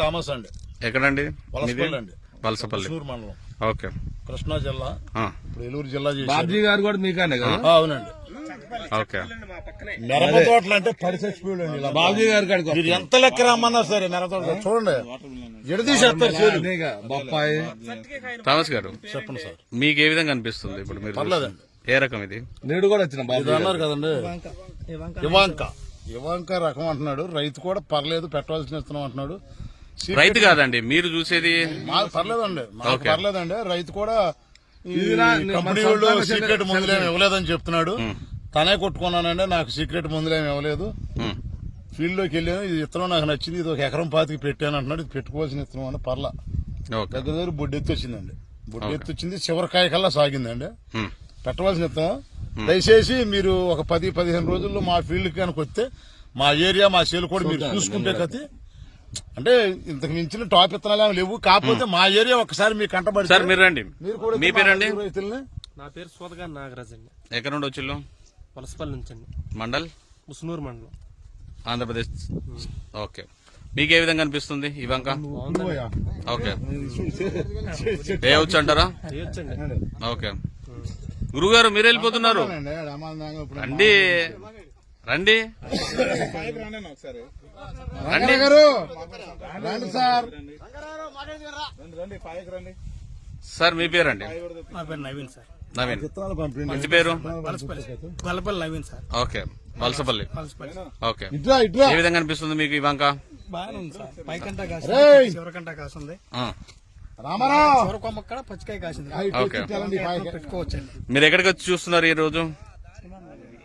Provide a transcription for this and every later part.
Thomas అండి ఎక్కడండి? వలసపల్లి అండి. వలసపల్లి. కృష్ణూరు మండలం. ఓకే. కృష్ణా జిల్లా. ఇప్పుడు ఏలూరు జిల్లా బాబ్జీ గారు కూడా మీకనే కదా? అవునండి. ఓకే. మిరప తోటలు అంటే పరిచచ్చిపోయాడు బాబ్జీ గారి కాడికి మీరు ఎంత లెక్క రమ్మన్నా సరే మిరప తోట చూడండి. ఎడదీసేస్తారు బొప్పాయి. థామస్ గారు చెప్పండి సార్. మీకు ఏ విధంగా అనిపిస్తుంది ఇప్పుడు మీరు పర్లేదండి. ఏ రకం ఇది? నేడు కూడా వచ్చిన బాబు అన్నారు కదండి. ఇవాంక. ఇవాంక రకం అంటున్నాడు. రైతు కూడా పర్లేదు పెట్టవలసిన ఇస్తున్నాం అంటున్నాడు. రైతు కాదండి మీరు చూసేది మాకు పర్లేదండి మాకు ఓకే. పర్లేదండి రైతు కూడా ఈ కంపెనీ వాళ్ళు సీక్రెట్ మందులేమి ఇవ్వలేదని చెప్తున్నాడు. తనే కొట్టుకున్నానండి నాకు సీక్రెట్ మందులేమి ఇవ్వలేదు. ఫీల్డ్లోకి వెళ్ళాను ఇది ఇత్తనం నాకు నచ్చింది ఇది ఒక ఎకరం పాతికి పెట్టాను అంటున్నాడు ఇది పెట్టుకోవాల్సిన ఇత్తనం అని పర్లా. ఓకే. దగ్గర దగ్గర బొడ్డెత్తి వచ్చిందండి బొడ్డెత్తి వచ్చింది చివరికాయ కల్లా సాగిందండి. పెట్టవలసిన ఇత్తనం. దయచేసి మీరు ఒక పది పదిహేను రోజుల్లో మా ఫీల్డ్ కనుక వస్తే మా ఏరియా మా సేలు కూడా మీరు చూసుకుంటే కతి అంటే ఇంతకు మించిన టాప్ ఇత్తనాలు ఏమి లేవు. కాకపోతే మా ఏరియా ఒకసారి మీకు కంటబడి సార్ మీరు రండి. మీరు కూడా మీ పేరండి? మా నా పేరు సోదగా నాగరాజ్ అండి. ఎక్కడ నుండి వచ్చిల్లు? వలసపల్లి నుంచి అండి. మండల్? ముసునూరు మండలం. ఆంధ్రప్రదేశ్. ఓకే. మీకు ఏ విధంగా అనిపిస్తుంది ఇవంక? ఓకే. ఏ వచ్చు అంటారా? ఓకే. గురుగారు మీరు వెళ్ళిపోతున్నారు. రండి రండి రండి. గారు. రండి సార్. సార్ మీ పేరండి? నా పేరు నవీన్ సార్. నవీన్ మంచి పేరు? Gollapalli Naveen sir. Okay. Valasapalli. Valasapalli. Okay. ఏ విధంగా అనిపిస్తుంది మీకు ఇవంక బాగానే ఉంది సార్. పైకంటా రేయ్! కాసింది చివరికంటా కాసింది. ఆ, రామారావు. చివరి కొమ్మ కూడా పచ్చికాయ కాసింది. ఓకే. పెట్టుకోవచ్చండి. మీరు ఎక్కడికి వచ్చి చూస్తున్నారు ఈ రోజు?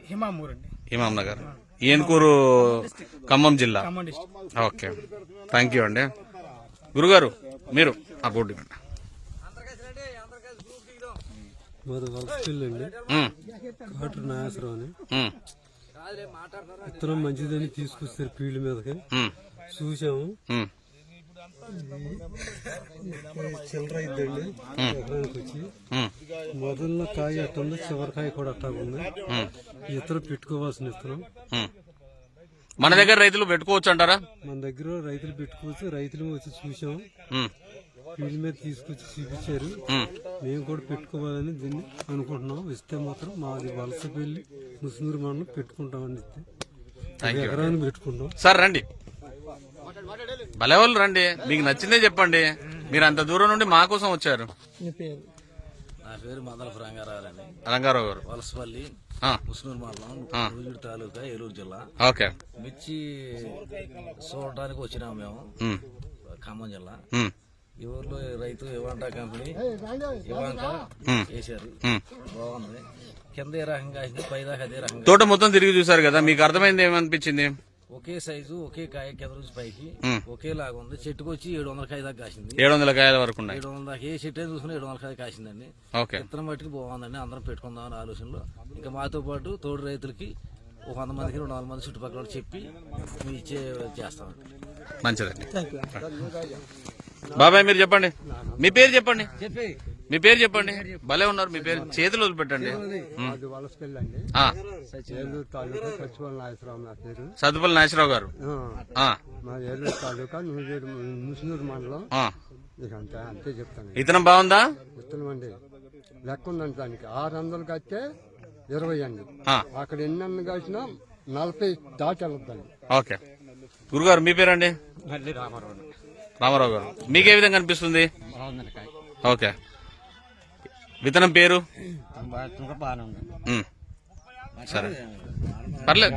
హిమామూర్ అండి ఇమాం నగర్ ఏనుకూరు ఖమ్మం జిల్లా. ఓకే. థ్యాంక్ యూ అండి. గురుగారు మీరు. ఆ బోర్డు. మాది అండి. కాటర్ నాగేశ్వరం అని. విత్తనం మంచిదని తీసుకొస్తారు ఫీల్డ్ మీదకి. చూసాము చిల్లర అయిద్దండి ఎకరానికి వచ్చి కాయ అట్టుంది చివరి కాయ కూడా అట్టాగుంది ఉమ్, ఇతరం పెట్టుకోవాల్సిన ఉమ్. మన దగ్గర రైతులు పెట్టుకోవచ్చు అంటారా? మన దగ్గర రైతులు పెట్టుకోవచ్చు. రైతులు వచ్చి చూసాము ఉమ్, ఫీల్డ్ మీద తీసుకొచ్చి చూపించారు. మేము కూడా పెట్టుకోవాలని దీన్ని అనుకుంటున్నాం. ఇస్తే మాత్రం మాది వలసపల్లి ముస్నూరు మండలం పెట్టుకుంటామని ఇస్తే ఎకరాన్ని పెట్టుకుంటాం. సార్ రండి. భలే వాళ్ళు రండి. మీకు నచ్చిందే చెప్పండి. మీరు అంత దూరం నుండి మా కోసం వచ్చారు. నా పేరు? మదలపు రంగారావులండి. రంగారావు గారు. వలసపల్లి ఆ, ముస్నూరు మండలం నూజివీడు తాలూకా ఏలూరు జిల్లా. ఓకే. మిర్చి చూడటానికి వచ్చినాము మేము. ఉమ్, ఖమ్మం జిల్లా. ఉమ్, ఈ ఊర్లో రైతు ఇవాంటా కంపెనీ వేశారు. ఉమ్. బాగుంది. కింద ఏ రకంగా కాసింది పై దాకా అదే రకంగా తోట మొత్తం తిరిగి చూసారు కదా మీకు అర్థమైంది ఏమనిపించింది? ఒకే సైజు ఒకే కాయ కింద నుంచి పైకి. ఒకేలాగా ఉంది. చెట్టుకు వచ్చి ఏడు వందల కాయ దాకా కాసింది. ఏడు వందల కాయల వరకు ఉన్నాయి. ఏడు వందల దాకా ఏ చెట్టు అయినా చూసుకుని ఏడు వందల కాయ కాసిందండి. ఓకే. విత్తనం బట్టికి బాగుందండి. అందరం పెట్టుకుందాం అనే ఆలోచనలో. ఇంకా మాతో పాటు తోడు రైతులకి ఒక వంద మందికి రెండు వందల మంది చుట్టుపక్కల చెప్పి మేము ఇచ్చే చేస్తామండి మంచిదండి. బాబాయ్ మీరు చెప్పండి. మీ పేరు చెప్పండి. మీ పేరు చెప్పండి. భలే ఉన్నారు మీ పేరు. చేతులు వదిలిపెట్టండి. పచ్చిపల్లి నాగేశ్వరరావు గారు. ఆ, మా ఏలూరు తాలూకా నూజేడు ముసునూరు మండలం. అంతే అంతే చెప్తాను. ఇతనం బాగుందా? ఇస్తున్నాం అండి. లెక్క ఉందండి దానికి. ఆరు వందలు కట్టే ఇరవై అండి. అక్కడ ఎన్ని అన్న కాసినా నలభై దాటి వెళ్ళొద్దండి ఓకే. గురుగారు మీ పేరండి? రామారావు గారు. మీకే విధంగా అనిపిస్తుంది? ఓకే. విత్తనం పేరు. సరే. పర్లేదు.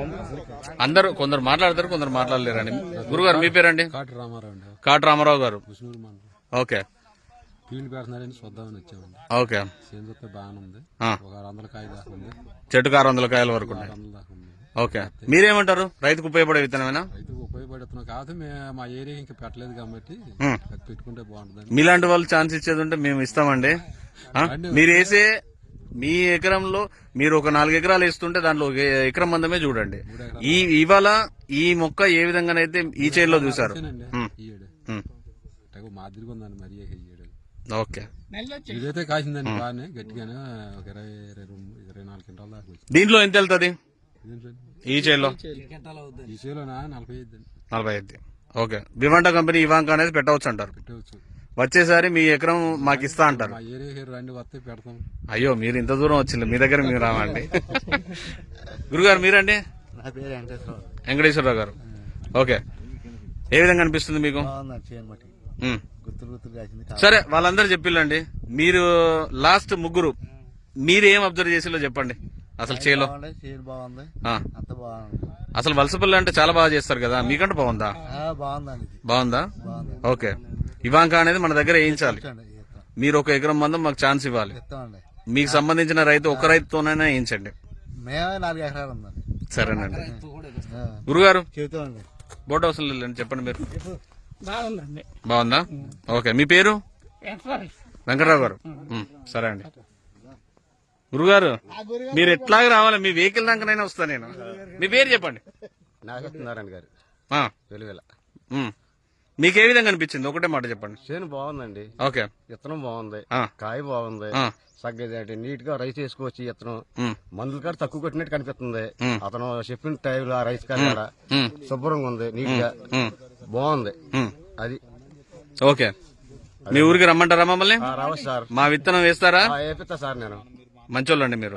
అందరూ కొందరు మాట్లాడతారు కొందరు మాట్లాడలేరండి. గురుగారు మీ పేరండి? కాటి రామారావు అండి. కాటు రామారావు గారు. ఓకే. ఫీల్డ్ పెడుతున్నారని చూద్దామని వచ్చామండి. ఓకే. సేంద్రత బాగానే ఉంది. ఒక ఆరు వందల కాయ దాకా ఉంది. చెట్టుకు ఆరు వందల కాయల వరకు ఉన్నాయి. వందల దాకా ఉంది. ఓకే. మీరేమంటారు? రైతుకు ఉపయోగపడే విత్తనమేనా? రైతుకు ఉపయోగపడుతున్నాం కాదు మేము మా ఏరియా ఇంకా పెట్టలేదు కాబట్టి పెట్టుకుంటే బాగుంటుందండి మీలాంటి వాళ్ళు ఛాన్స్ ఇచ్చేది ఉంటే మేము ఇస్తామండి? మీరు వేసే మీ ఎకరంలో మీరు ఒక నాలుగు ఎకరాలు వేస్తుంటే దాంట్లో ఒక ఎకరం మందమే చూడండి. ఈ ఇవాళ ఈ మొక్క ఏ విధంగానైతే ఈ చేతిలో చూసారు మాదిరిగా ఉందండి మరి ఓకే. ఇదైతే కాసిందండి బాగానే గట్టిగానే ఒక ఇరవై ఇరవై రెండు ఇరవై నాలుగు క్వింటాల దాకా వచ్చింది. దీంట్లో ఎంత వెళ్తుంది? ఈ చేతిలో ఈ చేలోనా నలభై ఐదు నలభై ఐదు. ఓకే. వివాంటా కంపెనీ ఇవాంక అనేది పెట్టవచ్చు అంటారు. పెట్టవచ్చు. వచ్చేసారి మీ ఎకరం మాకు ఇస్తా అంటారు. మా ఏరియా రండి వస్తే పెడతాం. అయ్యో మీరు ఇంత దూరం వచ్చింది మీ దగ్గర మీరు రావండి. గురుగారు మీరండి? నా పేరు వెంకటేశ్వరరావు. వెంకటేశ్వరరావు గారు. ఓకే. ఏ విధంగా అనిపిస్తుంది మీకు. గుర్తులు గుర్తులు కాసింది సరే వాళ్ళందరూ చెప్పిల్లండి. మీరు లాస్ట్ ముగ్గురు మీరు ఏం అబ్జర్వ్ చేసిలో చెప్పండి. అసలు చేలో? బాగుంది చేయను బాగుంది. ఆ. అంత బాగుంది. అసలు వలసపల్లి అంటే చాలా బాగా చేస్తారు కదా? మీకంటే బాగుందా? ఆ, బాగుందండి ఇది బాగుందా? బాగుంది. ఓకే. ఇవాంక అనేది మన దగ్గర వేయించాలి. ఇస్తాం. మీరు ఒక ఎకరం మందం మాకు ఛాన్స్ ఇవ్వాలి. ఇస్తామండి. మీకు సంబంధించిన రైతు ఒక రైతుతోనైనా వేయించండి. మేమే నాలుగు ఎకరాలు ఉందండి. సరేనండి. ఆ, గురుగారు? చెబుతామండి. బోట్ అవసరం లేదండి చెప్పండి మీరు. బాగుందండి. బాగుందా? ఓకే మీ పేరు? వెంకటరావు వెంకటరావు గారు. ఉమ్, సరే అండి. గురుగారు మీరు ఎట్లాగ రావాలి? మీ వెహికల్ దాకానైనా వస్తా నేను. మీ పేరు చెప్పండి. నాగేశ్వరనారాయణ గారు. ఆ, వెలువెల. మీకు ఏ విధంగా అనిపించింది? ఒకటే మాట చెప్పండి. చేను బాగుందండి. ఓకే. విత్తనం బాగుంది. ఆ. కాయ బాగుంది. సగ్గది నీట్గా రైస్ వేసుకోవచ్చు ఉమ్, మందులు కాడ తక్కువ కొట్టినట్టు కనిపిస్తుంది. అతను చెప్పిన టైంలో ఆ రైస్ కాడ శుభ్రంగా ఉంది నీట్గా బాగుంది. అది. ఓకే. మీ ఊరికి రమ్మంటారా మమ్మల్ని? ఆ, రావచ్చు సార్. మా విత్తనం వేస్తారా? ఆ, వేపిస్తా సార్ నేను. మంచోళ్ళండి మీరు.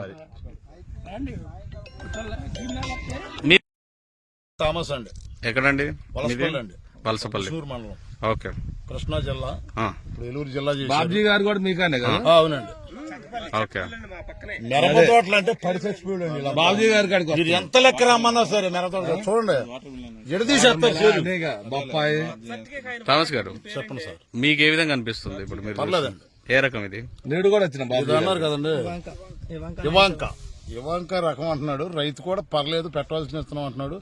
మీ థామస్ అండి. ఎక్కడండి? వలసపల్లి మండలం. ఓకే. కృష్ణా జిల్లా. ఇప్పుడు ఏలూరు జిల్లా. బాబ్జీ గారు కూడా మీకనే కదా? అవునండి. ఓకే. మిరప తోటలు అంటే పరిచయం అండి ఇలా. బాబ్జీ గారి కాడికి మీరు ఎంత లెక్క రమ్మన్నా సరే మిరప తోట చూడండి. ఎడదీసేస్తారు. బొప్పాయి. థామస్ గారు చెప్పండి సార్. మీకు ఏ విధంగా అనిపిస్తుంది ఇప్పుడు మీరు పర్లేదండి. ఏ రకం ఇది? నేడు కూడా వచ్చిన బాబు అన్నారు కదండి. ఇవాంక. ఇవాంక. రకం అంటున్నాడు. రైతు కూడా పర్లేదు పెట్టవలసిన ఇస్తున్నాం అంటున్నాడు.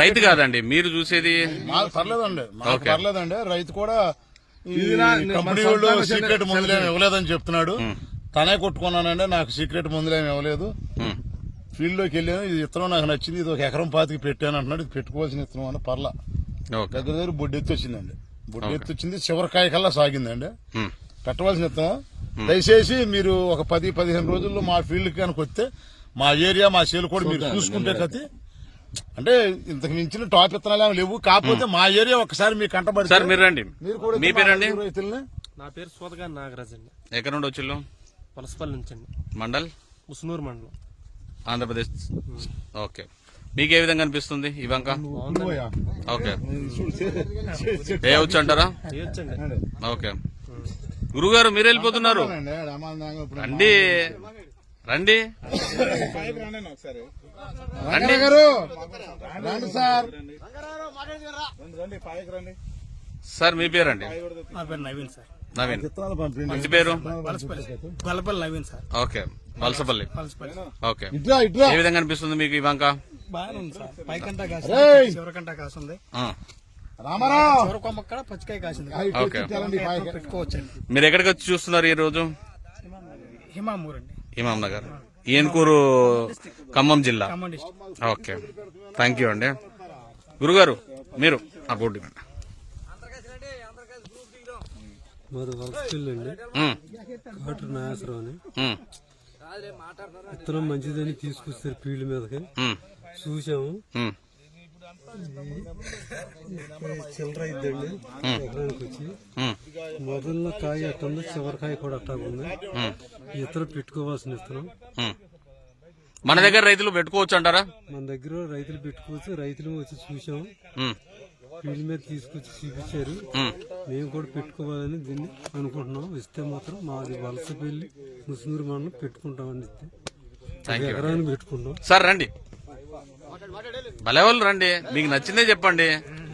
రైతు కాదండి మీరు చూసేది? మాకు పర్లేదండి మాకు. పర్లేదండి. రైతు కూడా ఈ కంపెనీ వాళ్ళు సీక్రెట్ మందులేమి ఇవ్వలేదని చెప్తున్నాడు. తనే కొట్టుకున్నానండి నాకు సీక్రెట్ మందులేమి ఇవ్వలేదు. ఫీల్డ్లోకి వెళ్ళాను ఇది ఇత్తనం నాకు నచ్చింది ఇది ఒక ఎకరం పాతికి పెట్టాను అంటున్నాడు ఇది పెట్టుకోవాల్సిన ఇత్తనం అని పర్లా. ఓకే. దగ్గర దగ్గర బొడ్డు ఎత్తి వచ్చిందండి బొడ్డు ఎత్తి వచ్చింది చివరికాయ కల్లా సాగిందండి. పెట్టవలసిన దయచేసి మీరు ఒక పది పదిహేను రోజుల్లో మా ఫీల్డ్ కనుక వస్తే మా ఏరియా మా సేలు కూడా మీరు చూసుకుంటే కతి అంటే ఇంతకు మించిన టాప్ ఇత్తనాలు ఏమి లేవు. కాకపోతే మా ఏరియా ఒకసారి మీకు కంటబడి సార్ మీరు రండి. మీరు కూడా మీ పేరండి? రైతుల్ని. నా పేరు సోదగా నాగరాజ్ అండి ఎక్కడ నుండి వచ్చిల్లు పలసపల్లి నుంచి అండి మండల్? ముసునూరు మండలం. ఆంధ్రప్రదేశ్. ఓకే. మీకు ఏ విధంగా అనిపిస్తుంది ఇవంక? ఓకే. ఏ వచ్చు అంటారా? ఓకే. గురుగారు మీరు వెళ్ళిపోతున్నారు. రండి. రండి. రండి గారు రండి సార్. సార్ మీ పేరండి? నవీన్ సార్. నవీన్. ఇంటి పేరు? Valasapalli Gollapalli Naveen sir. Okay Valasapalli Valasapalli okay. ఇట్రా ఇట్రా. ఏ విధంగా అనిపిస్తుంది మీకు ఇవంక బాగానే ఉంది సార్. పైకంటా! కాసింది చివరికంటా కాసింది ఆ, రామారావు! పచ్చికాయ కాసింది. పెట్టుకోవచ్చండి. మీరు ఎక్కడికి వచ్చి చూస్తున్నారు ఈ రోజు? హిమామూర్ అండి ఇమాం నగర్ ఏన్కూరు ఖమ్మం జిల్లా ఓకే. థ్యాంక్ యూ అండి. గురుగారు మీరు ఆ బోర్డు. మాది. వలసపల్లి అండి. ఉమ్, కాటు నాగేశ్వరం అని. విత్తనం మంచిదని తీసుకొస్తారు ఫీల్డ్ మీదకి. చూసాము చిల్లర ఇద్దండి ఎకరానికి వచ్చి ఉమ్, మొదల్లో కాయ ఎట్టుందో చివరి కాయ కూడా ఉమ్, ఇతర పెట్టుకోవాల్సిన ఇత్తనం ఉమ్. మన దగ్గర రైతులు పెట్టుకోవచ్చు అంటారా? మన దగ్గర రైతులు పెట్టుకోవచ్చు. రైతులు వచ్చి చూసాము ఉమ్, ఫీల్డ్ మీద తీసుకొచ్చి చూపించారు. మేము. కూడా పెట్టుకోవాలని దీన్ని అనుకుంటున్నాం. ఇస్తే మాత్రం మాది వలస పెళ్ళి ముస్నూరు మండలం పెట్టుకుంటామని ఇస్తే ఎకరాన్ని పెట్టుకుంటాం. సార్ రండి. భలే వాళ్ళు రండి. మీకు నచ్చిందే చెప్పండి.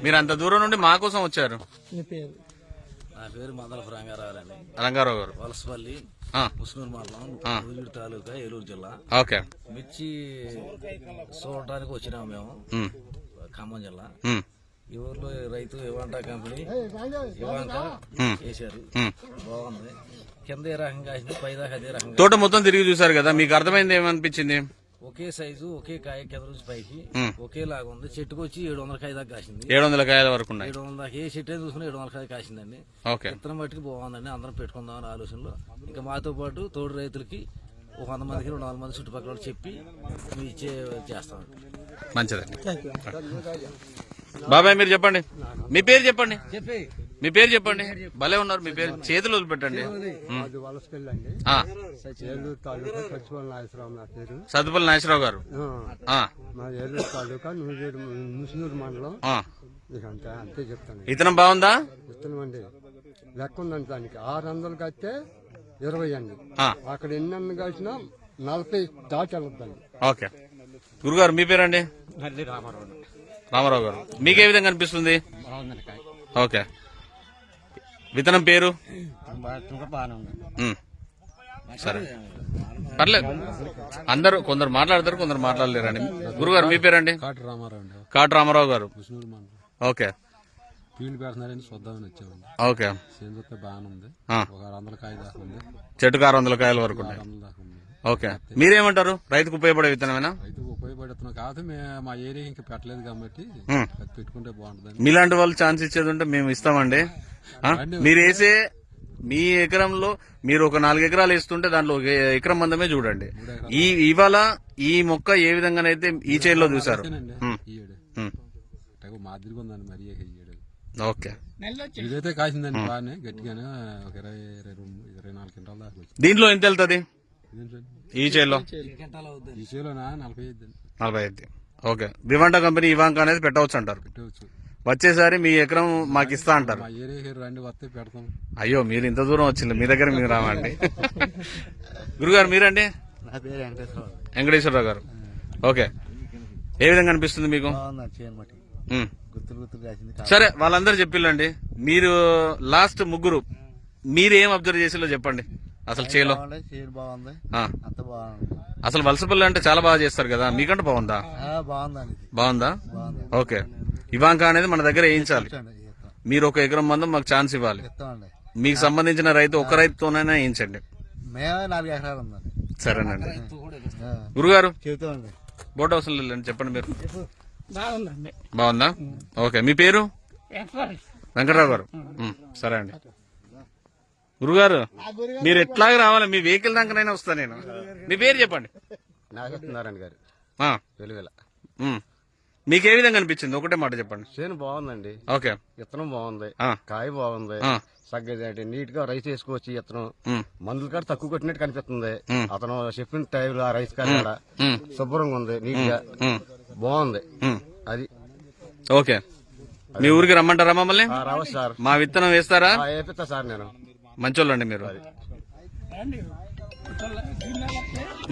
మీరు అంత దూరం నుండి మా కోసం వచ్చారు. మీ పేరు? నా పేరు మందల ఫ్రాంగారావు అండి రంగారావు గారు. వలసపల్లి ఆ, ముస్నూరు మండలం నూజివీడు తాలూకా ఏలూరు జిల్లా. ఓకే. మిర్చి చూడటానికి వచ్చినాము మేము. ఖమ్మం జిల్లా. ఈ ఊర్లో రైతు ఇవాంటా కంపెనీ ఇవాంక వేశారు. ఉమ్. బాగుంది. కింద ఏ రకంగా పైదాకా అదే రకంగా తోట మొత్తం తిరిగి చూసారు కదా మీకు అర్థమైంది ఏమనిపించింది? ఒకే సైజు ఒకే కాయ కింద నుంచి పైకి. ఒకేలాగా ఉంది. చెట్టుకు వచ్చి ఏడు వందల కాయ దాకా కాసింది. ఏడు వందల కాయల వరకు ఉన్నాయి. ఏడు వందల ఏ చెట్టు అయినా చూసుకుని ఏడు వందల కాయ కాసిందండి. ఓకే. విత్తనం బట్టికి బాగుందండి. అందరం పెట్టుకుందాం అనే ఆలోచనలో. ఇంకా మాతో పాటు తోడు రైతులకి ఒక వంద మందికి రెండు వందల మంది చుట్టుపక్కల చెప్పి ఇచ్చే చేస్తామండి మంచిదండి. బాబాయ్ మీరు చెప్పండి. మీ పేరు చెప్పండి. మీ పేరు చెప్పండి. భలే ఉన్నారు మీ పేరు. చేతులు వదిలిపెట్టండి. పచ్చిపల్లి నాగేశ్వరరావు గారు. మండలం. అంతే అంతే చెప్తాను. ఇతనం బాగుందా? ఇస్తున్నాం అండి. లెక్క ఉందండి దానికి. ఆరు వందలు కడితే ఇరవై అండి. అక్కడ ఎన్ని అన్ని కలిసినా నలభై దాటి వెళ్ళొద్దండి ఓకే. గురుగారు మీ పేరండి? రామారావు గారు. మీకే విధంగా అనిపిస్తుంది? ఓకే. విత్తనం పేరు. సరే. పర్లేదు. అందరూ కొందరు మాట్లాడతారు కొందరు మాట్లాడలేరండి. గురుగారు మీ పేరండి? కాటి రామారావు అండి. కాటు రామారావు గారు. ఓకే. ఫీల్డ్ పెడుతున్నారని చూద్దామని వచ్చామండి. ఓకే. సేంద్రత బాగానే ఉంది. ఒక ఆరు వందల కాయ దాకా ఉంది. చెట్టుకు ఆరు వందల కాయల వరకు ఉన్నాయి. వందల దాకా ఉంది. ఓకే. మీరేమంటారు? రైతుకు ఉపయోగపడే విత్తనమేనా? రైతుకు ఉపయోగపడుతున్నాం కాదు మేము మా ఏరియా ఇంకా పెట్టలేదు కాబట్టి. అది పెట్టుకుంటే బాగుంటుందని. మీలాంటి వాళ్ళు ఛాన్స్ ఇచ్చేది ఉంటే మేము ఇస్తామండి. ఆ? మీరు వేసే మీ ఎకరంలో మీరు ఒక నాలుగు ఎకరాలు వేస్తుంటే దాంట్లో ఒక ఎకరం మందమే చూడండి. ఈ ఇవాళ ఈ మొక్క ఏ విధంగానైతే ఈ చేతిలో చూసారు అంతేనండి ఉమ్, ఈ ఏడు ఉమ్. అంటే మాదిరిగా ఉందండి మరి ఈ ఏడు ఓకే. ఇదైతే కాసిందండి బాగానే గట్టిగానే ఒక ఇరవై ఇరవై రెండు ఇరవై నాలుగు క్వింటాల దాకా వచ్చింది. దీంట్లో ఎంత వెళ్తుంది? ఈ చేలోనా నలభై ఐదు ఓకే. దివంటా కంపెనీ ఇవాంక అనేది పెట్టవచ్చు అంటారు. వచ్చేసారి మీ ఎకరం మాకు ఇస్తా అంటారు. మా ఏరియాకి రండి వస్తే పెడతాం. అయ్యో మీరు ఇంత దూరం వచ్చింది మీ దగ్గర మీరు రావండి. గురుగారు మీరండి? వెంకటేశ్వరరావు గారు. ఓకే. ఏ విధంగా అనిపిస్తుంది మీకు. సరే వాళ్ళందరూ చెప్పిల్లండి. మీరు లాస్ట్ ముగ్గురు మీరు ఏం అబ్జర్వ్ చేసిలో చెప్పండి. అసలు చేలో? బాగుంది చేయను బాగుంది. ఆ. అంత బాగుంది. అసలు వలసపల్లి అంటే చాలా బాగా చేస్తారు కదా? మీకంటే బాగుందా? ఆ, బాగుందండి ఇది బాగుందా? బాగుంది. ఓకే. ఇవాంక అనేది మన దగ్గర వేయించాలి. ఇస్తాం. మీరు ఒక ఎకరం మందం మాకు ఛాన్స్ ఇవ్వాలి. ఇస్తామండి. మీకు సంబంధించిన రైతు ఒక రైతుతోనైనా వేయించండి. మేమే నాలుగు ఎకరాలు ఉందండి. సరేనండి. ఆ, గురుగారు? చెబుతామండి. బోట్ అవసరం లేదండి చెప్పండి మీరు. బాగుందండి. బాగుందా? ఓకే. మీ పేరు? వెంకటరావు గారు. ఉమ్, సరే అండి. గురుగారు మీరు ఎట్లాగ రావాలి? మీ వెహికల్ దాకానైనా వస్తా నేను. మీ పేరు చెప్పండి. నాగేశ్వరనారాయణ గారు. ఆ, వెలువెల. మీకు ఏ విధంగా అనిపించింది? ఒకటే మాట చెప్పండి. చేను బాగుందండి. ఓకే. విత్తనం బాగుంది. ఆ. కాయ బాగుంది. సగ్గది నీట్గా రైస్ వేసుకోవచ్చు ఉమ్, మందులు కాడ తక్కువ కొట్టినట్టు కనిపిస్తుంది. అతను చెప్పిన టైంలో ఆ రైస్ కాడ శుభ్రంగా ఉంది నీట్గా బాగుంది. అది. ఓకే. మీ ఊరికి రమ్మంటారా మమ్మల్ని? ఆ, రావచ్చు సార్. మా విత్తనం వేస్తారా? ఆ, వేపిస్తా సార్ నేను. మంచోళ్ళండి మీరు.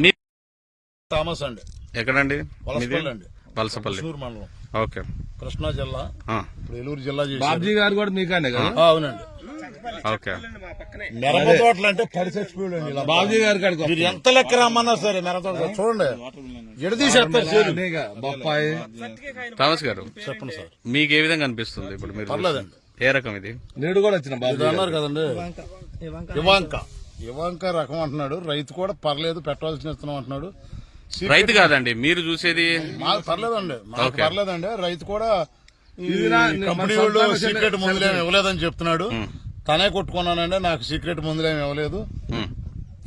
మీ థామస్ అండి. ఎక్కడండి? వలసపల్లి మండలం. ఓకే. కృష్ణా జిల్లా. ఇప్పుడు ఏలూరు జిల్లా బాబ్జీ గారు కూడా మీకనే కదా? అవునండి. ఓకే. మిరప తోటలు అంటే పడి చచ్చిపోయాడు అండి ఇలా. బాబ్జీ గారి కాడికి మీరు ఎంత లెక్క రమ్మన్నా సరే తోట చూడండి. ఎడదీసేస్తారు. బొప్పాయి. థామస్ గారు చెప్పండి సార్. మీకు ఏ విధంగా అనిపిస్తుంది ఇప్పుడు మీరు పర్లేదండి. ఏ రకం ఇది? నేడు కూడా వచ్చిన గారు. అన్నారు కదండి. ఇవాంక. ఇవాంక. రకం అంటున్నాడు. రైతు కూడా పర్లేదు పెట్టవలసిన ఇస్తున్నాం అంటున్నాడు. రైతు కాదండి మీరు చూసేది మాకు పర్లేదండి మాకు. పర్లేదండి. రైతు కూడా కంపెనీ వాళ్ళు సీక్రెట్ మందులేమి ఇవ్వలేదని చెప్తున్నాడు. తనే కొట్టుకున్నానండి నాకు సీక్రెట్ మందులేమి ఇవ్వలేదు.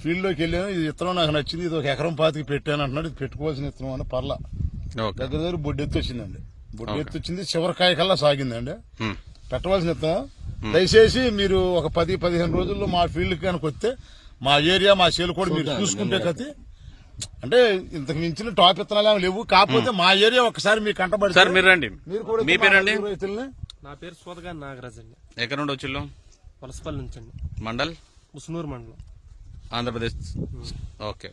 ఫీల్డ్లోకి వెళ్ళాను ఇది ఇత్తనం నాకు నచ్చింది ఇది ఒక ఎకరం పాతికి పెట్టాను అంటున్నాడు ఇది పెట్టుకోవాల్సిన ఇత్తనం అని పర్లా. దగ్గర దగ్గర బొడ్డెత్తి వచ్చిందండి. బొడ్డెత్తి వచ్చింది చివరికాయ కల్లా సాగిందండి. పెట్టవలసిన దయచేసి మీరు ఒక పది పదిహేను రోజుల్లో మా ఫీల్డ్ కనుక వస్తే మా ఏరియా మా చేలు కూడా మీరు చూసుకుంటే కతి అంటే ఇంతకు మించిన టాప్ ఇత్తనాలు ఏమి లేవు. కాకపోతే మా ఏరియా ఒకసారి మీకు కంటబడి సార్ మీరు రండి. మీరు కూడా మీ పేరండి మా నా పేరు సోదగా నాగరాజ్ అండి. ఎక్కడ నుండి వచ్చిల్లు? వలసపల్లి నుంచి అండి. మండల్? ముసునూరు మండలం. ఆంధ్రప్రదేశ్. ఓకే.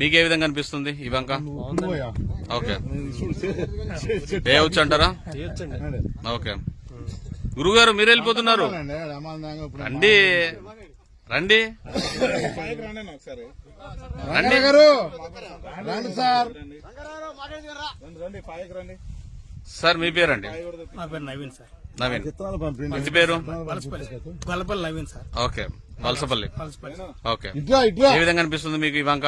మీకు ఏ విధంగా అనిపిస్తుంది ఇవంక? ఓకే. వేయవచ్చు అంటారా? ఓకే. గురుగారు మీరు వెళ్ళిపోతున్నారు. రండి. రండి. రండి. గారు రండి సార్. సార్ మీ పేరండి? నా పేరు నవీన్ సార్. నవీన్. ఇంటి పేరు? Gollapalli Naveen sir. Okay. Valasapalli. Okay. ఏ విధంగా అనిపిస్తుంది మీకు ఇవంక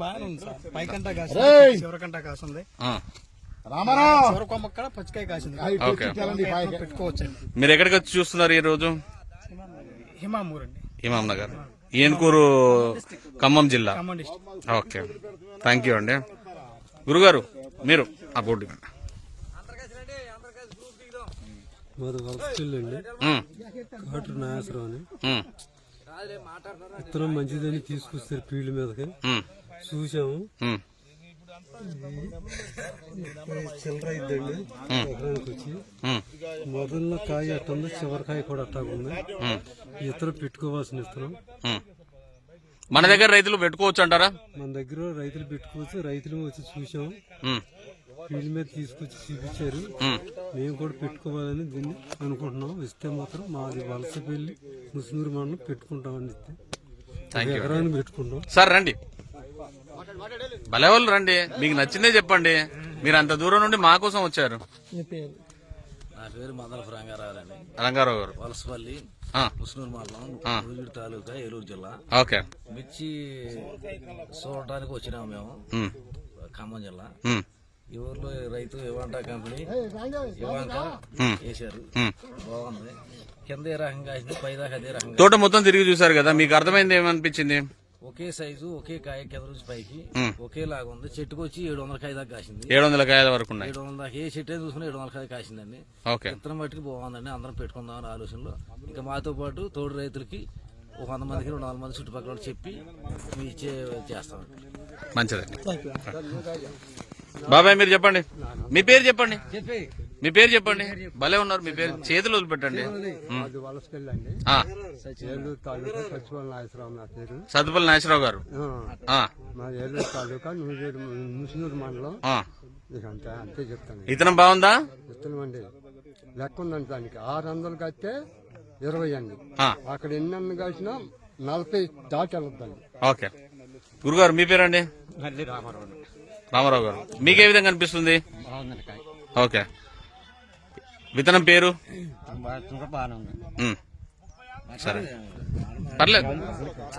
బాగానే ఉంది సార్. పైకంటా! కాసింది చివరికంటా కాసింది. ఆ, రామారావు! చివరి కొమ్మక్కడ పచ్చికాయ కాసింది. ఓకే. పెట్టుకోవచ్చండి. మీరు ఎక్కడికి వచ్చి చూస్తున్నారు ఈ రోజు? హిమామూర్ అండి ఇమాం నగర్ ఏన్కూరు ఖమ్మం జిల్లా. Khammam district okay. Thank you అండి. గురుగారు మీరు ఆ బోర్డు ఇవ్వండి. మాది వలసపల్లి అండి. ఉమ్, కాటు నాగేశ్వరం అని. ఉమ్, విత్తనం మంచిదని తీసుకొస్తారు ఫీల్డ్ మీదకి. ఉమ్, చూసాము ఉమ్, చిల్లర అయిద్దండి. ఎకరానికి వచ్చి కాయ అట్టుంది చివరి కాయ కూడా అట్టాగుంది ఇతర పెట్టుకోవాల్సిన ఇత్తనం ఉమ్. మన దగ్గర రైతులు పెట్టుకోవచ్చు అంటారా? మన దగ్గర రైతులు పెట్టుకోవచ్చు రైతులు వచ్చి చూసాము ఫీల్డ్ మీద తీసుకొచ్చి చూపించారు. మేము కూడా పెట్టుకోవాలని దీన్ని అనుకుంటున్నాం. ఇస్తే మాత్రం మాది వలస పెళ్ళి ముస్నూరు మండలం పెట్టుకుంటామని ఇస్తే ఎకరాన్ని పెట్టుకుంటాం. సార్ రండి. భలే వాళ్ళు రండి. మీకు నచ్చిందే చెప్పండి. మీరు అంత దూరం నుండి మా కోసం వచ్చారు. నా పేరు మందల ఫ్రాంగారావులండి రంగారావు గారు. వలసపల్లి ఆ, ముస్నూరు మండలం నూజివీడు తాలూకా ఏలూరు జిల్లా. ఓకే. మిర్చి చూడటానికి వచ్చినాము మేము. ఖమ్మం జిల్లా. ఈ ఊర్లో రైతు ఇవాంటా కంపెనీ. వేశారు. ఉమ్. బాగుంది. కింద ఏ రకంగా పైదాకా అదే రకంగా తోట మొత్తం తిరిగి చూసారు కదా మీకు అర్థమైంది ఏమనిపించింది? ఒకే సైజు ఒకే కాయ కింద నుంచి పైకి. ఒకేలాగా ఉంది. చెట్టుకు వచ్చి ఏడు వందల కాయ దాకా కాసింది. ఏడు వందల కాయల వరకు ఏడు వందల దాకా ఏ చెట్టు చూసుకుని ఏడు వందల కాయ కాసిందండి. ఓకే. విత్తనం మట్టుకు బాగుందండి. అందరం పెట్టుకుందాం అనే ఆలోచనలో. ఇంకా మాతో పాటు తోడు రైతులకి ఒక వంద మందికి రెండు వందల మంది చుట్టుపక్కల చెప్పి మీ ఇచ్చే చేస్తామండి మంచిదండి బాబాయ్ మీరు చెప్పండి. మీ పేరు చెప్పండి. మీ పేరు చెప్పండి. భలే ఉన్నారు మీ పేరు. చేతులు వదిలిపెట్టండి. సచివాల నాగేశ్వరరావు గారు. ఆ, మా ఏలూరు తాలూకా నూజేరు ముసునూరు మండలం. ఆ. ఇక అంతే అంతే చెప్తాను. ఇతనం బాగుందా? ఇస్తున్నాం అండి లెక్క ఉందండి దానికి. ఆరు వందలు కడితే ఇరవై అండి. అక్కడ ఎన్ని అన్న కలిసినా నలభై దాటి వెళ్ళొద్దండి ఓకే. గురుగారు మీ పేరండి? రామారావు గారు. మీకే విధంగా అనిపిస్తుంది? ఓకే. విత్తనం పేరు. సరే. పర్లేదు.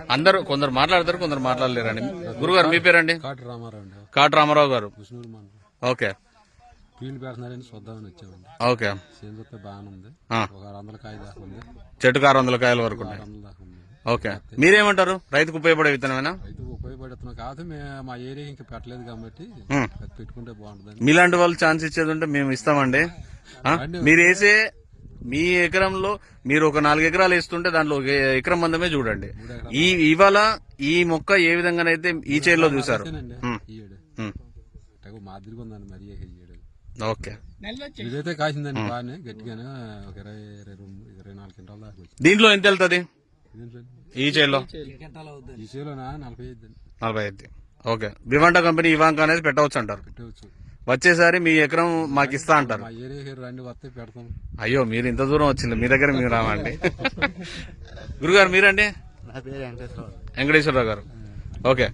అందరూ కొందరు మాట్లాడతారు కొందరు మాట్లాడలేరండి. గురుగారు మీ పేరండి? కాటు రామారావు అండి. కాటు రామారావు గారు. ఓకే. ఫీల్డ్ పెడుతున్నారని చూద్దామని వచ్చామండి. ఓకే. బాగానే ఉంది. ఒక ఆరు వందల కాయ దాకా ఉంది. చెట్టుకు ఆరు వందల కాయల వరకు ఉన్నాయి. వందల దాకా ఉంది. ఓకే. మీరేమంటారు? రైతుకు ఉపయోగపడే విత్తనమేనా? రైతు ఉపయోగపడుతున్నాం కాదు మేము మా ఏరియా ఇంకా పెట్టలేదు కాబట్టి. అది పెట్టుకుంటే బాగుంటుందని. మీలాంటి వాళ్ళు ఛాన్స్ ఇచ్చేది ఉంటే మేము ఇస్తామండి. ఆ? మీరు వేసే మీ ఎకరంలో మీరు ఒక నాలుగు ఎకరాలు వేస్తుంటే దాంట్లో ఒక ఎకరం మందమే చూడండి. ఈ ఇవాళ ఈ మొక్క ఏ విధంగానైతే ఈ చేతిలో చూసారు అంతేనండి ఈ ఏడు ఉమ్. అంటే మాదిరిగా ఉందండి మరి ఈ ఏడు ఓకే. ఇదైతే కాసిందండి బాగానే గట్టిగానే ఒక ఇరవై ఇరవై రెండు ఇరవై నాలుగు క్వింటాల దాకా వచ్చింది. దీంట్లో ఎంత వెళ్తుంది? ఈ చేతిలో ఈ నలభై ఐదు. అండి నలభై ఐదు. ఓకే. వివాంటా కంపెనీ ఇవాంక అనేది పెట్టవచ్చు అంటారు. పెట్టవచ్చు. వచ్చేసారి మీ ఎకరం మాకు ఇస్తా అంటారు. అయ్యో మీరు ఇంత దూరం వచ్చింది మీ దగ్గర మీరు రావండి. గురుగారు మీరండి? నా పేరు వెంకటేశ్వరరావు గారు. ఓకే.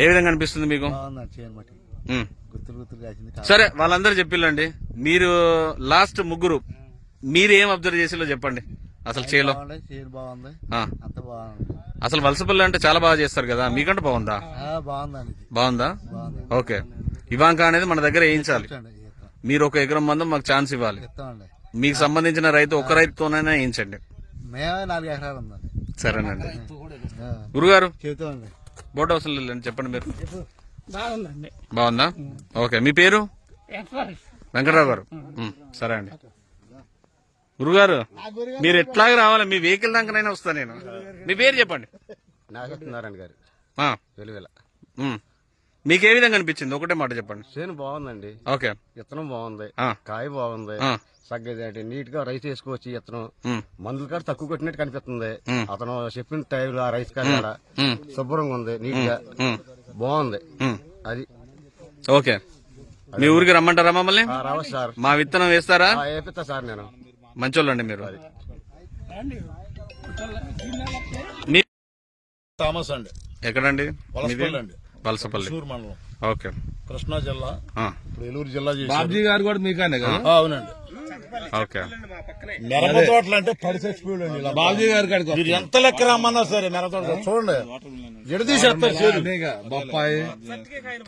ఏ విధంగా అనిపిస్తుంది మీకు? సరే వాళ్ళందరూ చెప్పిల్లండి. మీరు లాస్ట్ ముగ్గురు మీరు ఏం అబ్జర్వ్ చేసిలో చెప్పండి. అసలు చేలో? బాగుంది చేయను బాగుంది. ఆ. అంత బాగుంది. అసలు వలసపల్లి అంటే చాలా బాగా చేస్తారు కదా? మీకంటే బాగుందా? ఆ, బాగుందండి ఇది బాగుందా? బాగుంది. ఓకే. ఇవాంక అనేది మన దగ్గర వేయించాలి. మీరు ఒక ఎకరం మందం మాకు ఛాన్స్ ఇవ్వాలి. మీకు సంబంధించిన రైతు ఒక రైతుతోనైనా వేయించండి. మేమే నాలుగు ఎకరాలు ఉందండి. సరేనండి. గురుగారు? బోట్ అవసరం లేదండి చెప్పండి మీరు. బాగుందండి. బాగుందా? ఓకే మీ పేరు? వెంకటరావు గారు. సరే అండి. గురుగారు మీరు ఎట్లాగ రావాలి? మీ వెహికల్ దాకానైనా వస్తా నేను. మీ పేరు చెప్పండి. నాగేశ్వరనారాయణ గారు. ఆ, వెలువెల. మీకు ఏ విధంగా అనిపించింది? ఒకటే మాట చెప్పండి. చేను బాగుందండి. ఓకే. విత్తనం బాగుంది. ఆ. కాయ బాగుంది. సగ్గది నీట్గా రైస్ వేసుకోవచ్చు ఉమ్, మందుల కాడ తక్కువ కొట్టినట్టు కనిపిస్తుంది. అతను చెప్పిన టైంలో ఆ రైస్ కాడ శుభ్రంగా ఉంది నీట్గా బాగుంది. అది. ఓకే. మీ ఊరికి రమ్మంటారా మమ్మల్ని? ఆ, రావచ్చు సార్. మా విత్తనం వేస్తారా? ఆ, వేపిస్తా సార్ నేను. మంచోళ్ళండి మీరు. మీ థామస్ అండి. ఎక్కడండి? వలసపల్లి మండలం. ఓకే. కృష్ణా జిల్లా. ఇప్పుడు ఏలూరు జిల్లా బాబ్జీ గారు కూడా మీకానే కదా? అవునండి. ఓకే. మిరప తోటలు అంటే పడి చచ్చిపోయాడు అండి. బాబ్జీ గారి కాడికి మీరు ఎంత లెక్క రమ్మన్నా సరే మిరప తోట చూడండి. ఎడదీసేస్తారు. బొప్పాయి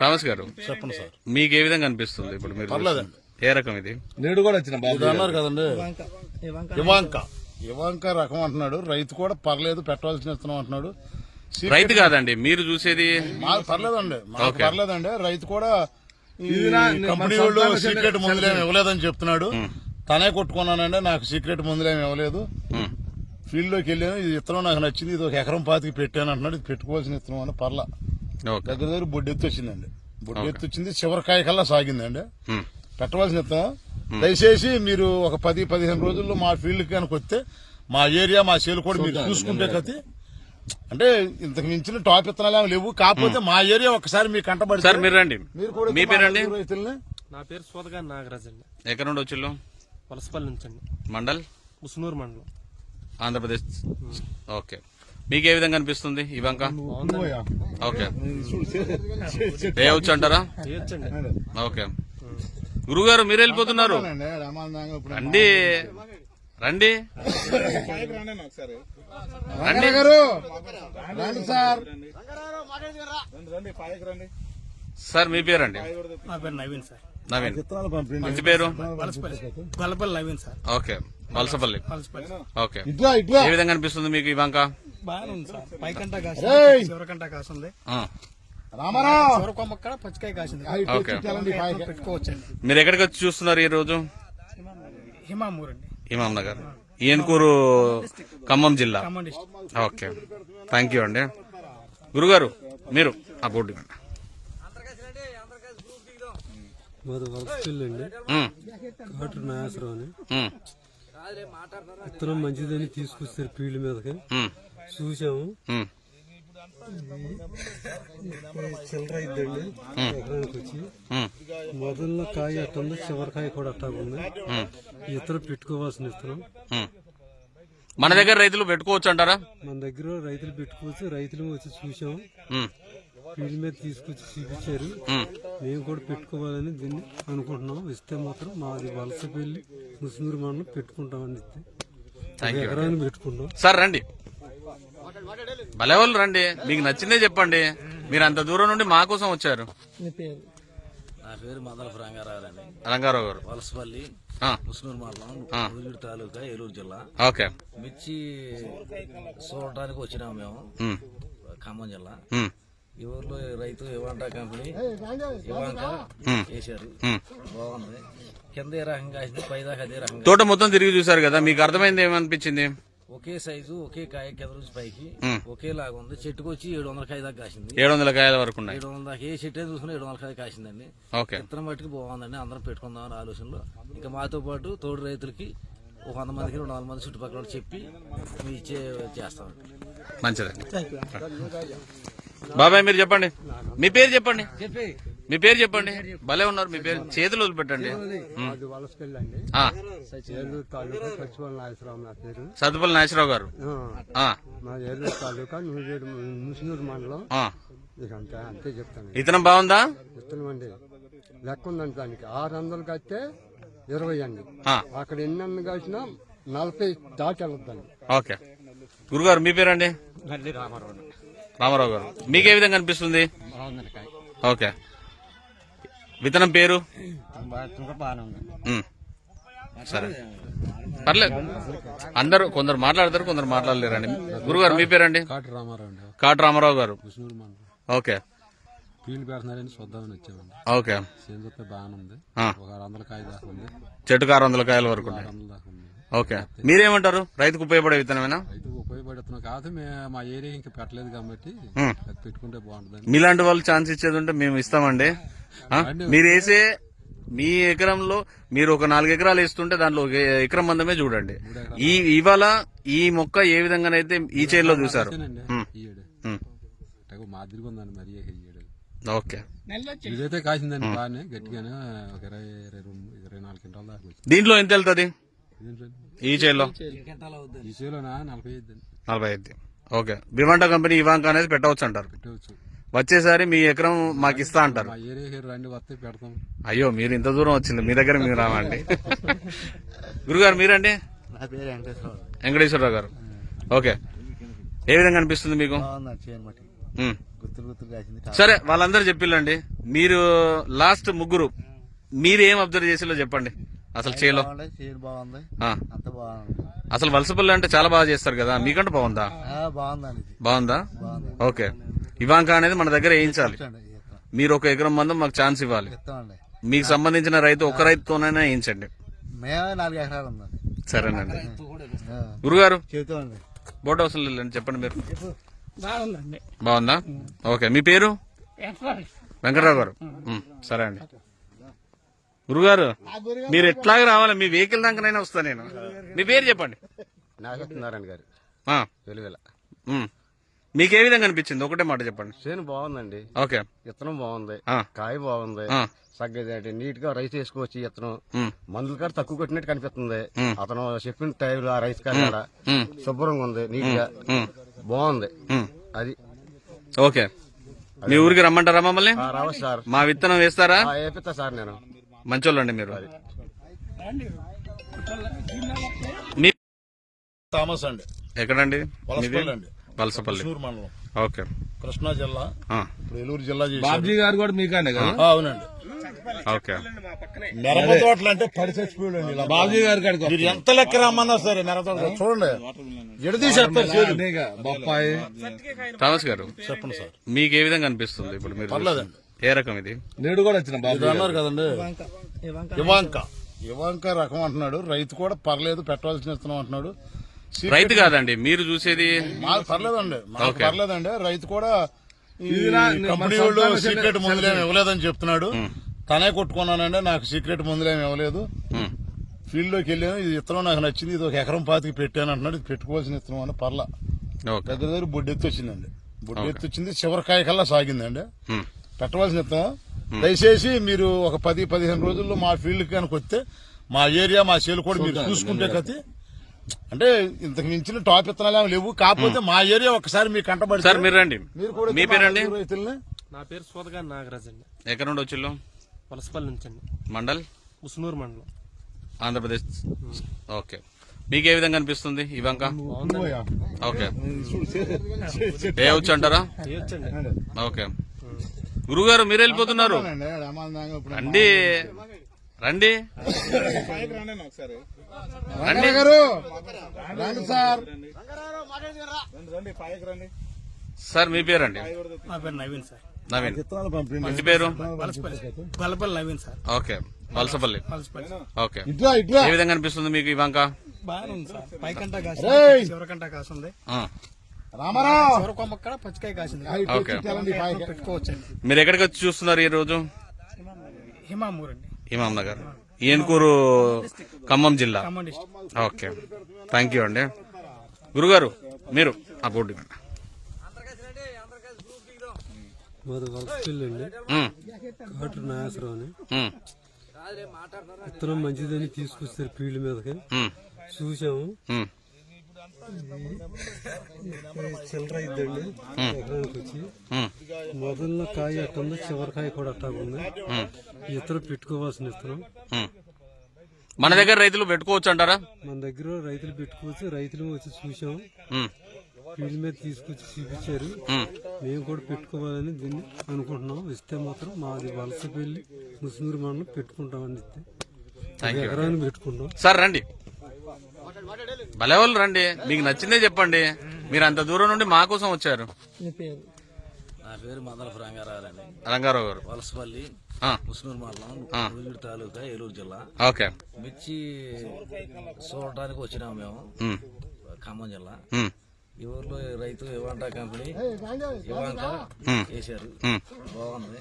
థామస్ గారు చెప్పండి సార్. మీకు ఏ విధంగా అనిపిస్తుంది ఇప్పుడు మీరు పర్లేదండి. ఏ రకం ఇది? నేడు కూడా వచ్చిన బాబు అన్నారు కదండి. ఇవాంక. ఇవాంక. రకం అంటున్నాడు. రైతు కూడా పర్లేదు పెట్టవలసిన ఇస్తున్నాం అంటున్నాడు. రైతు కాదండి మీరు చూసేది? మాకు పర్లేదండి. పర్లేదండి. రైతు కూడా కంపెనీ వాళ్ళు సీక్రెట్ ముందులేమి ఇవ్వలేదని చెప్తున్నాడు. తనే కొట్టుకున్నానండి నాకు సీక్రెట్ మందులేమి ఇవ్వలేదు. ఫీల్డ్లోకి వెళ్ళాను ఇది ఇత్తనం నాకు నచ్చింది ఇది ఒక ఎకరం పాతికి పెట్టాను అంటున్నాడు ఇది పెట్టుకోవాల్సిన ఇత్తనం అని పర్ల. ఓకే. దగ్గర దగ్గర బొడ్డెత్తు వచ్చిందండి. బొడ్డెత్తు వచ్చింది చివరికాయ కల్లా సాగిందండి. పెట్టవలసిన దయచేసి మీరు ఒక పది పదిహేను రోజుల్లో మా ఫీల్డ్ కనుక వస్తే మా ఏరియా మా సేలు కూడా మీరు చూసుకుంటే కతి అంటే ఇంతకు మించిన టాప్ ఇత్తనాలు ఏమి లేవు. కాకపోతే మా ఏరియా ఒకసారి మీకు కంటబడి సార్ మీరు రండి. మీరు కూడా మీ మా రైతుల్ని. నా పేరు సోదగా నాగరాజ్ అండి. ఎక్కడ నుండి వచ్చిల్లు వలసపల్లి నుంచి అండి. మండల్? ముసునూరు మండలం. ఆంధ్రప్రదేశ్. ఓకే. మీకు ఏ విధంగా అనిపిస్తుంది ఈ బంక? ఓకే. వేయవచ్చు అంటారా ఓకే. గురుగారు మీరు వెళ్ళిపోతున్నారు రండి. రండి. రండి గారు రండి సార్. సార్ మీ పేరండి? నా పేరు నవీన్ సార్. నవీన్ మంచి పేరు? Naveen sir. Okay. Valasapalli okay. ఇట్లా ఇట్లా ఏ విధంగా అనిపిస్తుంది మీకు ఈ బంక బాగానే ఉంది సార్. పైకంట! కాసింది చివరికంట కాసింది ఆ, రామారావు! పచ్చికాయ కాసింది. మీరు ఎక్కడికి వచ్చి చూస్తున్నారు ఈ రోజు హిమామూర్? అండి ఇమాం నగర్ ఏనుకూరు ఖమ్మం జిల్లా ఓకే. థ్యాంక్ యూ అండి. గురుగారు మీరు ఆ బోర్డు. మాది. అండి. కాటు నాగేశ్వరం అని. విత్తనం మంచిదని తీసుకొస్తారు ఫీల్డ్ మీదకి. చూసాము చిల్లర అయిద్దండి ఎకరానికి వచ్చి ఉమ్, మొదల్లో కాయ అట్టుంది చివరికాయ కూడా అట్టాగుంది ఉమ్, ఇతరం పెట్టుకోవాల్సిన ఉమ్. మన దగ్గర రైతులు పెట్టుకోవచ్చు అంటారా? మన దగ్గర రైతులు పెట్టుకోవచ్చు రైతులు వచ్చి చూసాము ఉమ్, ఫీల్డ్ మీద తీసుకొచ్చి చూపించారు. మేము కూడా పెట్టుకోవాలని దీన్ని అనుకుంటున్నాం. ఇస్తే మాత్రం మాది వలస పెళ్ళి ముస్లిం మండలం పెట్టుకుంటామని ఇస్తే. ఎకరాన్ని పెట్టుకుంటాం. సార్ రండి. భలే వాళ్ళు రండి. మీకు నచ్చిందే చెప్పండి. మీరు అంత దూరం నుండి మా కోసం వచ్చారు. నా పేరు మందల రంగారావు అండి రంగారావు గారు. వలసపల్లి ఆ, ముస్నూరు మండలం. ఉదిగిడి తాలూకా ఏలూరు జిల్లా. ఓకే. మిర్చి చూడటానికి వచ్చినాము మేము. ఖమ్మం జిల్లా. ఈ ఊర్లో రైతు ఇవాంటా కంపెనీ ఇవాంక వేశారు. ఉమ్. బాగుంది. కింద ఏ రకంగా కాసింది? పైదాకా అదే రకంగా తోట మొత్తం తిరిగి చూసారు కదా. మీకు అర్థమైంది ఏమనిపించింది? ఒకే సైజు ఒకే కాయ కింద నుంచి పైకి. ఒకేలాగా ఉంది. చెట్టుకు వచ్చి ఏడు వందల కాయ దాకా కాసింది. ఏడు వందల కాయల వరకు ఉన్నాయి. ఏడు వందల దాకా ఏ చెట్టు చూసుకుని ఏడు వందల కాయ కాసిందండి. ఓకే. విత్తనం మట్టుకు బాగుందండి. అందరం పెట్టుకుందామని ఆలోచనలో. ఇంకా మాతో పాటు తోడు రైతులకి ఒక వంద మందికి రెండు వందల మంది చుట్టుపక్కల చెప్పి మేము ఇచ్చే చేస్తామండి మంచిదండి. బాబాయ్ మీరు చెప్పండి. మీ పేరు చెప్పండి. మీ పేరు చెప్పండి. భలే ఉన్నారు మీ పేరు. చేతులు వదిలిపెట్టండి. సత్తుపల్లి నాగేశ్వరరావు గారు. మండలం. అంతే చెప్తాను ఇతనం బాగుందా? అండి లెక్క ఉందండి దానికి. ఆరు వందలు కడితే ఇరవై అండి. అక్కడ ఎన్ని అన్న కాసినా నలభై దాటి వెళ్ళొద్దండి. ఓకే. గురుగారు మీ పేరండి? రామారావు రామారావు గారు. మీకే విధంగా అనిపిస్తుంది? ఓకే. విత్తనం పేరు. సరే. పర్లేదు. అందరూ కొందరు మాట్లాడతారు కొందరు మాట్లాడలేరండి. గురుగారు మీ పేరండి? కాటు రామారావు అండి. కాటు రామారావు గారు. ఓకే. ఫీల్డ్ పెడుతున్నారని చూద్దామని వచ్చామండి. ఓకే. సేమ్ చూస్తే బాగానే ఉంది. ఒక ఆరు వందల కాయ దాకా ఉంది. చెట్టుకు ఆరు వందల కాయల వరకు ఉన్నాయి. ఆరు వందల దాకా ఉంది. ఓకే. మీరేమంటారు? రైతుకు ఉపయోగపడే విత్తనమేనా? ఉపయోగపడుతున్నాం కాదు. మేము మా ఏరియా ఇంకా పెట్టలేదు కాబట్టి. అది పెట్టుకుంటే బాగుంటుందని. మీలాంటి వాళ్ళు ఛాన్స్ ఇచ్చేది ఉంటే మేము ఇస్తామండి. ఆ? మీరు వేసే మీ ఎకరంలో మీరు ఒక నాలుగు ఎకరాలు వేస్తుంటే దాంట్లో ఒక ఎకరం మందమే చూడండి. ఈ ఇవాళ ఈ మొక్క ఏ విధంగానైతే ఈ చేతిలో చూసారు అంతేనండి ఉమ్. ఈ ఏడు ఉమ్. అట్టగా మాదిరిగా ఉందండి మరి ఈ ఏడు ఓకే. ఇదైతే కాసిందండి బాగానే గట్టిగానే ఒక ఇరవై ఇరవై రెండు ఇరవై నాలుగు క్వింటాల దాకా వచ్చింది. దీంట్లో ఎంత వెళ్తుంది? ఈ చేలోనా నలభై ఐదు. ఓకే. వివాంటా కంపెనీ ఇవాంక అనేది పెట్టవచ్చు అంటారు. పెట్టవచ్చు. వచ్చేసారి మీ ఎకరం మాకు ఇస్తా అంటారు. మా ఏరియాకి రండి వస్తే పెడతాం. అయ్యో మీరు ఇంత దూరం వచ్చింది. మీ దగ్గర మీరు రావండి. గురుగారు మీరండి? నా పేరు వెంకటేశ్వరరావు. గారు. ఓకే. ఏ విధంగా అనిపిస్తుంది మీకు? సరే వాళ్ళందరూ చెప్పిల్లండి. మీరు లాస్ట్ ముగ్గురు మీరు ఏం అబ్జర్వ్ చేసిలో చెప్పండి. అసలు చేలో? బాగుంది? చీర బాగుంది. ఆ, అంత బాగుంది. అసలు వలసపల్లి అంటే చాలా బాగా చేస్తారు కదా? మీకంటే బాగుందా? ఆ, బాగుందండి ఇది. బాగుందా? బాగుంది. ఓకే. ఇవాంక అనేది మన దగ్గర వేయించాలి. మీరు ఒక ఎకరం మందం మాకు ఛాన్స్ ఇవ్వాలి. మీకు సంబంధించిన రైతు ఒక రైతుతోనైనా వేయించండి. మేమే నాలుగు ఎకరాలు ఉందండి. సరేనండి. గురుగారు? బోట్ అవసరం లేదండి చెప్పండి మీరు. బాగుందండి. బాగుందా? ఓకే. మీ పేరు? వెంకటరావు గారు. సరే అండి. గురుగారు మీరు ఎట్లాగ రావాలి? మీ వెహికల్ దాకానైనా వస్తా నేను. మీ పేరు చెప్పండి. నాగేశ్వరనారాయణ గారు. ఆ, వెలువెల. మీకు ఏ విధంగా అనిపించింది? ఒకటే మాట చెప్పండి. చేను బాగుందండి. ఓకే. విత్తనం బాగుంది. కాయ బాగుంది. అంటే నీట్గా రైస్ వేసుకోవచ్చు ఉమ్, మందులు కాడ తక్కువ కొట్టినట్టు కనిపిస్తుంది. అతను చెప్పిన టైంలో ఆ రైస్ కాడ శుభ్రంగా ఉంది నీట్గా బాగుంది. అది. ఓకే. మీ ఊరికి రమ్మంటారా మమ్మల్ని? ఆ, రావచ్చు సార్. మా విత్తనం వేస్తారా? ఆ, వేపిస్తా సార్ నేను. మంచోళ్ళండి మీరు. మీ థామస్ అండి. ఎక్కడండి? వలసపల్లి మండలం. ఓకే. కృష్ణా జిల్లా. ఇప్పుడు ఏలూరు జిల్లా బాబ్జీ గారు కూడా మీకానే కదా? అవునండి. ఓకే. మిరప తోటలు అంటే పడి చచ్చిపోయాడు బాబ్జీ గారి కాడికి ఎంత లెక్క రమ్మన్నా సరే మిరప తోటలు చూడండి. ఎడదీసేస్తారు బొప్పాయి. థామస్ గారు చెప్పండి సార్. మీకు ఏ విధంగా అనిపిస్తుంది ఇప్పుడు మీరు పర్లేదండి. ఏ రకం ఇది? నేడు కూడా వచ్చిన బాబు అన్నారు కదండి. ఇవాంక. ఇవాంక. రకం అంటున్నాడు. రైతు కూడా పర్లేదు పెట్టవలసిన ఇస్తున్నాం అంటున్నాడు. రైతు కాదండి మీరు చూసేది మాకు పర్లేదండి మాకు. పర్లేదండి. రైతు కూడా కంపెనీ వాళ్ళు సీక్రెట్ మందులేమి ఇవ్వలేదని చెప్తున్నాడు. తనే కొట్టుకున్నానండి నాకు సీక్రెట్ మందులేమి ఇవ్వలేదు. ఫీల్డ్లోకి వెళ్ళాను ఇది ఇత్తనం నాకు నచ్చింది ఇది ఒక ఎకరం పాతికి పెట్టాను అంటున్నాడు ఇది పెట్టుకోవాల్సిన ఇత్తనం అని పర్ల. ఓకే. దగ్గర దగ్గర బొడ్డెత్తి వచ్చిందండి బొడ్డెత్తి వచ్చింది చివరికాయ కల్లా సాగిందండి. పెట్టవలసిన ఇత్తనం దయచేసి మీరు ఒక పది పదిహేను రోజుల్లో మా ఫీల్డ్ కనుక వస్తే మా ఏరియా మా చేలు కూడా మీరు చూసుకుంటే కతి అంటే ఇంతకు మించిన టాప్ ఇత్తనాలు ఏమి లేవు. కాకపోతే మా ఏరియా ఒకసారి మీకు కంటబడి సార్ మీరు రండి. మీరు కూడా మీ పేరండి రైతుల్ని. నా పేరు సోదగా నాగరాజ్ అండి. ఎక్కడ నుండి వచ్చిల్లు? వలసపల్లి నుంచి అండి. మండల్? ఉసునూరు మండలం. ఆంధ్రప్రదేశ్. ఓకే. మీకు ఏ విధంగా అనిపిస్తుంది ఇవంక ఓకే. ఏ వచ్చు అంటారా? ఓకే. గురుగారు మీరు వెళ్ళిపోతున్నారు. రండి. రండి. రండి గారు. రండి సార్. సార్ మీ పేరండి? మా పేరు నవీన్ సార్. నవీన్ విత్తనాలు పంపిండి మంచి పేరు? Naveen sir. Okay Valasapalli okay. ఇట్లా ఇట్లా ఏ విధంగా అనిపిస్తుంది మీకు ఇవంక బాగానే ఉంది సార్. పైకంటా! కాసింది చివరికంటా కాసింది. ఆ, రామారావు! పచ్చికాయ కాసింది. పెట్టుకోవచ్చండి. మీరు ఎక్కడికి వచ్చి చూస్తున్నారు ఈ రోజు? హిమామూర్ అండి ఇమాం నగర్ ఏనుకూరు ఖమ్మం జిల్లా. Khammam district okay. Thank you అండి. గురుగారు మీరు ఆ బోర్డు. మాది. వలసపల్లి అండి. ఉమ్, కాటు నాగేశ్వరరావు అని. ఉమ్, విత్తనం మంచిదని తీసుకొస్తారు ఫీల్డ్ మీదకి. ఉమ్, చూసాము ఉమ్, చిల్లర ఇద్దండి. ఎకరానికి వచ్చి కాయ అట్టుంది చివరి కాయ కూడా అట్టాగుంది ఉమ్, ఇతరం పెట్టుకోవాల్సిన ఇత్తనం ఉమ్. మన దగ్గర రైతులు పెట్టుకోవచ్చు అంటారా? మన దగ్గర రైతులు పెట్టుకోవచ్చు. రైతులు వచ్చి చూసాం. ఫీల్డ్ మీద తీసుకొచ్చి చూపించారు. మేము. కూడా పెట్టుకోవాలని దీన్ని అనుకుంటున్నాం. ఇస్తే మాత్రం మాది వలస పెళ్ళి ముస్లిం మండలం పెట్టుకుంటామని ఇస్తే. ఎకరాన్ని పెట్టుకుంటాం. సార్ రండి. భలే వాళ్ళు రండి. మీకు నచ్చిందే చెప్పండి. మీరు అంత దూరం నుండి మా కోసం వచ్చారు. నా పేరు మందల రంగారావులండి. రంగారావు గారు. వలసపల్లి ముస్నూరు మండలం. ఉరుగిడి తాలూకా ఏలూరు జిల్లా. ఓకే. మిర్చి చూడటానికి వచ్చినాము మేము. ఖమ్మం జిల్లా. ఈ ఊర్లో రైతు ఇవాంటా కంపెనీ ఇవాంట. వేశారు ఉమ్. బాగుంది.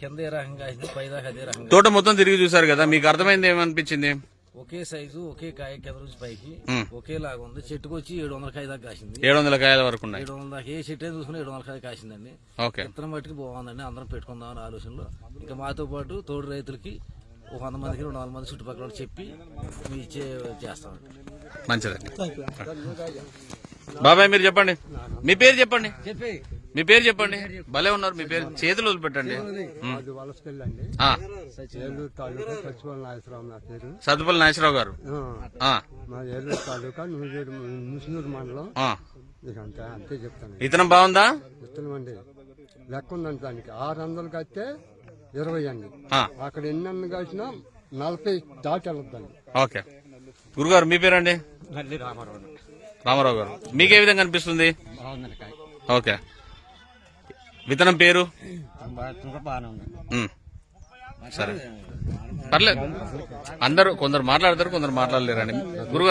కింద ఏ రకంగా పైదాకా అదే రకంగా తోట మొత్తం తిరిగి చూసారు కదా. మీకు అర్థమైంది ఏమనిపించింది? ఒకే సైజు ఒకే కాయ కింద నుంచి పైకి. ఒకేలాగా ఉంది. చెట్టుకు వచ్చి ఏడు వందల కాయ దాకా కాసింది. ఏడు వందల కాయల వరకు ఉన్నాయి. ఏడు వందల దాకా ఏ చెట్టు చూసుకుని ఏడు వందల కాయ కాసిందండి. ఓకే. విత్తనం బట్టి బాగుందండి. అందరం పెట్టుకుందామని ఆలోచనలో. ఇంకా మాతో పాటు తోడు రైతులకి ఒక వంద మందికి రెండు వందల మంది చుట్టుపక్కల వాళ్ళకి చెప్పి మీ ఇచ్చే చేస్తామండి. మంచిదండి. బాబాయ్ మీరు చెప్పండి. మీ పేరు చెప్పండి. మీ పేరు చెప్పండి. భలే ఉన్నారు మీ పేరు. చేతులు వదిలిపెట్టండి. సత్తుపల్లి నాగేశ్వరరావు గారు. ఏలూరు తాలూకా ముస్నూరు మండలం. అంతే చెప్తాను. విత్తనం బాగుందా? అండి లెక్క ఉందండి దానికి. ఆరు వందలు కడితే ఇరవై అండి. అక్కడ ఎన్ని అన్న కాసినా నలభై దాటి వెళ్ళొద్దండి. ఓకే. గురుగారు మీ పేరండి? రామారావు రామారావు గారు. మీకే విధంగా అనిపిస్తుంది? ఓకే. విత్తనం పేరు. సరే. పర్లేదు. అందరూ కొందరు మాట్లాడతారు కొందరు మాట్లాడలేరండి. గురుగారు